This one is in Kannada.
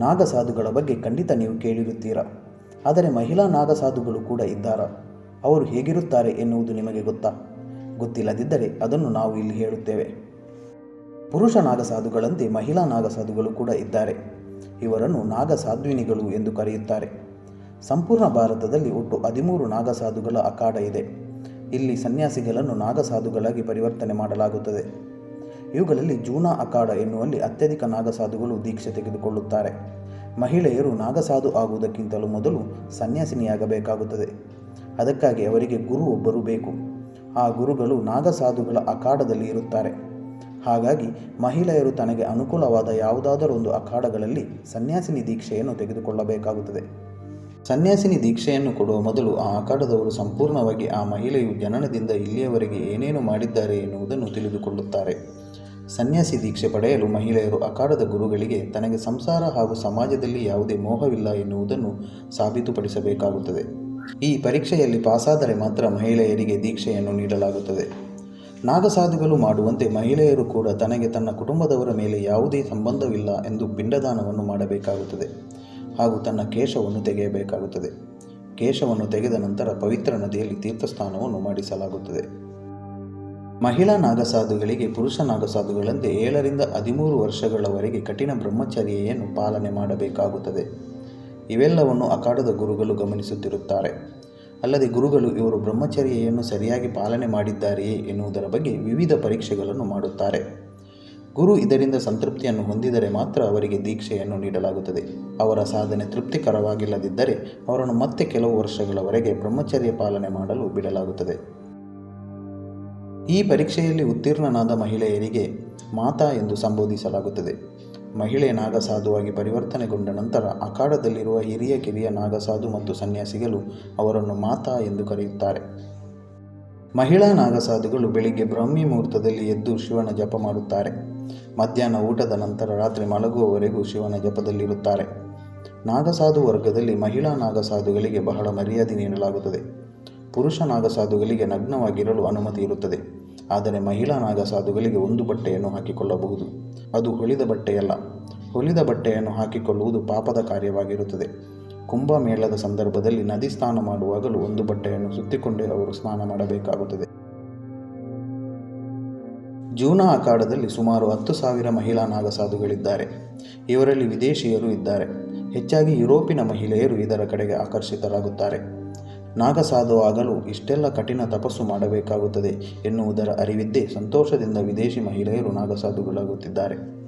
ನಾಗಸಾಧುಗಳ ಬಗ್ಗೆ ಖಂಡಿತ ನೀವು ಕೇಳಿರುತ್ತೀರಾ? ಆದರೆ ಮಹಿಳಾ ನಾಗಸಾಧುಗಳು ಕೂಡ ಇದ್ದಾರಾ? ಅವರು ಹೇಗಿರುತ್ತಾರೆ ಎನ್ನುವುದು ನಿಮಗೆ ಗೊತ್ತಾ? ಗೊತ್ತಿಲ್ಲದಿದ್ದರೆ ಅದನ್ನು ನಾವು ಇಲ್ಲಿ ಹೇಳುತ್ತೇವೆ. ಪುರುಷ ನಾಗಸಾಧುಗಳಂತೆ ಮಹಿಳಾ ನಾಗಸಾಧುಗಳು ಕೂಡ ಇದ್ದಾರೆ. ಇವರನ್ನು ನಾಗಸಾಧ್ವಿನಿಗಳು ಎಂದು ಕರೆಯುತ್ತಾರೆ. ಸಂಪೂರ್ಣ ಭಾರತದಲ್ಲಿ ಒಟ್ಟು ಹದಿಮೂರು ನಾಗಸಾಧುಗಳ ಅಖಾಡ ಇದೆ. ಇಲ್ಲಿ ಸನ್ಯಾಸಿಗಳನ್ನು ನಾಗಸಾಧುಗಳಾಗಿ ಪರಿವರ್ತನೆ ಮಾಡಲಾಗುತ್ತದೆ. ಇವುಗಳಲ್ಲಿ ಜೂನಾ ಅಖಾಡ ಎನ್ನುವಲ್ಲಿ ಅತ್ಯಧಿಕ ನಾಗಸಾಧುಗಳು ದೀಕ್ಷೆ ತೆಗೆದುಕೊಳ್ಳುತ್ತಾರೆ. ಮಹಿಳೆಯರು ನಾಗಸಾಧು ಆಗುವುದಕ್ಕಿಂತಲೂ ಮೊದಲು ಸನ್ಯಾಸಿನಿಯಾಗಬೇಕಾಗುತ್ತದೆ. ಅದಕ್ಕಾಗಿ ಅವರಿಗೆ ಗುರು ಒಬ್ಬರು ಬೇಕು. ಆ ಗುರುಗಳು ನಾಗಸಾಧುಗಳ ಅಖಾಡದಲ್ಲಿ ಇರುತ್ತಾರೆ. ಹಾಗಾಗಿ ಮಹಿಳೆಯರು ತನಗೆ ಅನುಕೂಲವಾದ ಯಾವುದಾದರೊಂದು ಅಖಾಡಗಳಲ್ಲಿ ಸನ್ಯಾಸಿನಿ ದೀಕ್ಷೆಯನ್ನು ತೆಗೆದುಕೊಳ್ಳಬೇಕಾಗುತ್ತದೆ. ಸನ್ಯಾಸಿನಿ ದೀಕ್ಷೆಯನ್ನು ಕೊಡುವ ಮೊದಲು ಆ ಅಖಾಡದವರು ಸಂಪೂರ್ಣವಾಗಿ ಆ ಮಹಿಳೆಯು ಜನನದಿಂದ ಇಲ್ಲಿಯವರೆಗೆ ಏನೇನು ಮಾಡಿದ್ದಾರೆ ಎನ್ನುವುದನ್ನು ತಿಳಿದುಕೊಳ್ಳುತ್ತಾರೆ. ಸನ್ಯಾಸಿ ದೀಕ್ಷೆ ಪಡೆಯಲು ಮಹಿಳೆಯರು ಅಖಾಡದ ಗುರುಗಳಿಗೆ ತನಗೆ ಸಂಸಾರ ಹಾಗೂ ಸಮಾಜದಲ್ಲಿ ಯಾವುದೇ ಮೋಹವಿಲ್ಲ ಎನ್ನುವುದನ್ನು ಸಾಬೀತುಪಡಿಸಬೇಕಾಗುತ್ತದೆ. ಈ ಪರೀಕ್ಷೆಯಲ್ಲಿ ಪಾಸಾದರೆ ಮಾತ್ರ ಮಹಿಳೆಯರಿಗೆ ದೀಕ್ಷೆಯನ್ನು ನೀಡಲಾಗುತ್ತದೆ. ನಾಗಸಾಧುಗಳು ಮಾಡುವಂತೆ ಮಹಿಳೆಯರು ಕೂಡ ತನಗೆ ತನ್ನ ಕುಟುಂಬದವರ ಮೇಲೆ ಯಾವುದೇ ಸಂಬಂಧವಿಲ್ಲ ಎಂದು ಪಿಂಡದಾನವನ್ನು ಮಾಡಬೇಕಾಗುತ್ತದೆ ಹಾಗೂ ತನ್ನ ಕೇಶವನ್ನು ತೆಗೆಯಬೇಕಾಗುತ್ತದೆ. ಕೇಶವನ್ನು ತೆಗೆದ ನಂತರ ಪವಿತ್ರ ನದಿಯಲ್ಲಿ ತೀರ್ಥಸ್ಥಾನವನ್ನು ಮಾಡಿಸಲಾಗುತ್ತದೆ. ಮಹಿಳಾ ನಾಗಸಾಧುಗಳಿಗೆ, ಪುರುಷ ನಾಗಸಾಧುಗಳಂತೆ ಏಳರಿಂದ ಹದಿಮೂರು ವರ್ಷಗಳವರೆಗೆ ಕಠಿಣ ಬ್ರಹ್ಮಚರ್ಯೆಯನ್ನು ಪಾಲನೆ ಮಾಡಬೇಕಾಗುತ್ತದೆ. ಇವೆಲ್ಲವನ್ನು ಅಖಾಡದ ಗುರುಗಳು ಗಮನಿಸುತ್ತಿರುತ್ತಾರೆ. ಅಲ್ಲದೆ ಗುರುಗಳು ಇವರು ಬ್ರಹ್ಮಚರ್ಯೆಯನ್ನು ಸರಿಯಾಗಿ ಪಾಲನೆ ಮಾಡಿದ್ದಾರೆಯೇ ಎನ್ನುವುದರ ಬಗ್ಗೆ ವಿವಿಧ ಪರೀಕ್ಷೆಗಳನ್ನು ಮಾಡುತ್ತಾರೆ. ಗುರು ಇದರಿಂದ ಸಂತೃಪ್ತಿಯನ್ನು ಹೊಂದಿದರೆ ಮಾತ್ರ ಅವರಿಗೆ ದೀಕ್ಷೆಯನ್ನು ನೀಡಲಾಗುತ್ತದೆ. ಅವರ ಸಾಧನೆ ತೃಪ್ತಿಕರವಾಗಿಲ್ಲದಿದ್ದರೆ ಅವರನ್ನು ಮತ್ತೆ ಕೆಲವು ವರ್ಷಗಳವರೆಗೆ ಬ್ರಹ್ಮಚರ್ಯ ಪಾಲನೆ ಮಾಡಲು ಬಿಡಲಾಗುತ್ತದೆ. ಈ ಪರೀಕ್ಷೆಯಲ್ಲಿ ಉತ್ತೀರ್ಣನಾದ ಮಹಿಳೆಯರಿಗೆ ಮಾತಾ ಎಂದು ಸಂಬೋಧಿಸಲಾಗುತ್ತದೆ. ಮಹಿಳೆ ನಾಗಸಾಧುವಾಗಿ ಪರಿವರ್ತನೆಗೊಂಡ ನಂತರ ಅಖಾಡದಲ್ಲಿರುವ ಹಿರಿಯ ಕಿರಿಯ ನಾಗಸಾಧು ಮತ್ತು ಸನ್ಯಾಸಿಗಳು ಅವರನ್ನು ಮಾತಾ ಎಂದು ಕರೆಯುತ್ತಾರೆ. ಮಹಿಳಾ ನಾಗಸಾಧುಗಳು ಬೆಳಿಗ್ಗೆ ಬ್ರಹ್ಮಿ ಮುಹೂರ್ತದಲ್ಲಿ ಎದ್ದು ಶಿವನ ಜಪ ಮಾಡುತ್ತಾರೆ. ಮಧ್ಯಾಹ್ನ ಊಟದ ನಂತರ ರಾತ್ರಿ ಮಲಗುವವರೆಗೂ ಶಿವನ ಜಪದಲ್ಲಿರುತ್ತಾರೆ. ನಾಗಸಾಧು ವರ್ಗದಲ್ಲಿ ಮಹಿಳಾ ನಾಗಸಾಧುಗಳಿಗೆ ಬಹಳ ಮರ್ಯಾದೆ ನೀಡಲಾಗುತ್ತದೆ. ಪುರುಷ ನಾಗಸಾಧುಗಳಿಗೆ ನಗ್ನವಾಗಿರಲು ಅನುಮತಿ ಇರುತ್ತದೆ. ಆದರೆ ಮಹಿಳಾ ನಾಗಸಾಧುಗಳಿಗೆ ಒಂದು ಬಟ್ಟೆಯನ್ನು ಹಾಕಿಕೊಳ್ಳಬಹುದು. ಅದು ಹೊಲಿದ ಬಟ್ಟೆಯಲ್ಲ. ಹೊಲಿದ ಬಟ್ಟೆಯನ್ನು ಹಾಕಿಕೊಳ್ಳುವುದು ಪಾಪದ ಕಾರ್ಯವಾಗಿರುತ್ತದೆ. ಕುಂಭಮೇಳದ ಸಂದರ್ಭದಲ್ಲಿ ನದಿ ಸ್ನಾನ ಮಾಡುವಾಗಲೂ ಒಂದು ಬಟ್ಟೆಯನ್ನು ಸುತ್ತಿಕೊಂಡೇ ಅವರು ಸ್ನಾನ ಮಾಡಬೇಕಾಗುತ್ತದೆ. ಜೂನ ಅಖಾಡದಲ್ಲಿ ಸುಮಾರು ಹತ್ತು ಸಾವಿರ ಮಹಿಳಾ ನಾಗಸಾಧುಗಳಿದ್ದಾರೆ. ಇವರಲ್ಲಿ ವಿದೇಶಿಯರು ಇದ್ದಾರೆ. ಹೆಚ್ಚಾಗಿ ಯುರೋಪಿನ ಮಹಿಳೆಯರು ಇದರ ಕಡೆಗೆ ಆಕರ್ಷಿತರಾಗುತ್ತಾರೆ. ನಾಗಸಾಧು ಆಗಲು ಇಷ್ಟೆಲ್ಲ ಕಠಿಣ ತಪಸ್ಸು ಮಾಡಬೇಕಾಗುತ್ತದೆ ಎನ್ನುವುದರ ಅರಿವಿದ್ದೇ ಸಂತೋಷದಿಂದ ವಿದೇಶಿ ಮಹಿಳೆಯರು ನಾಗಸಾಧುಗಳಾಗುತ್ತಿದ್ದಾರೆ.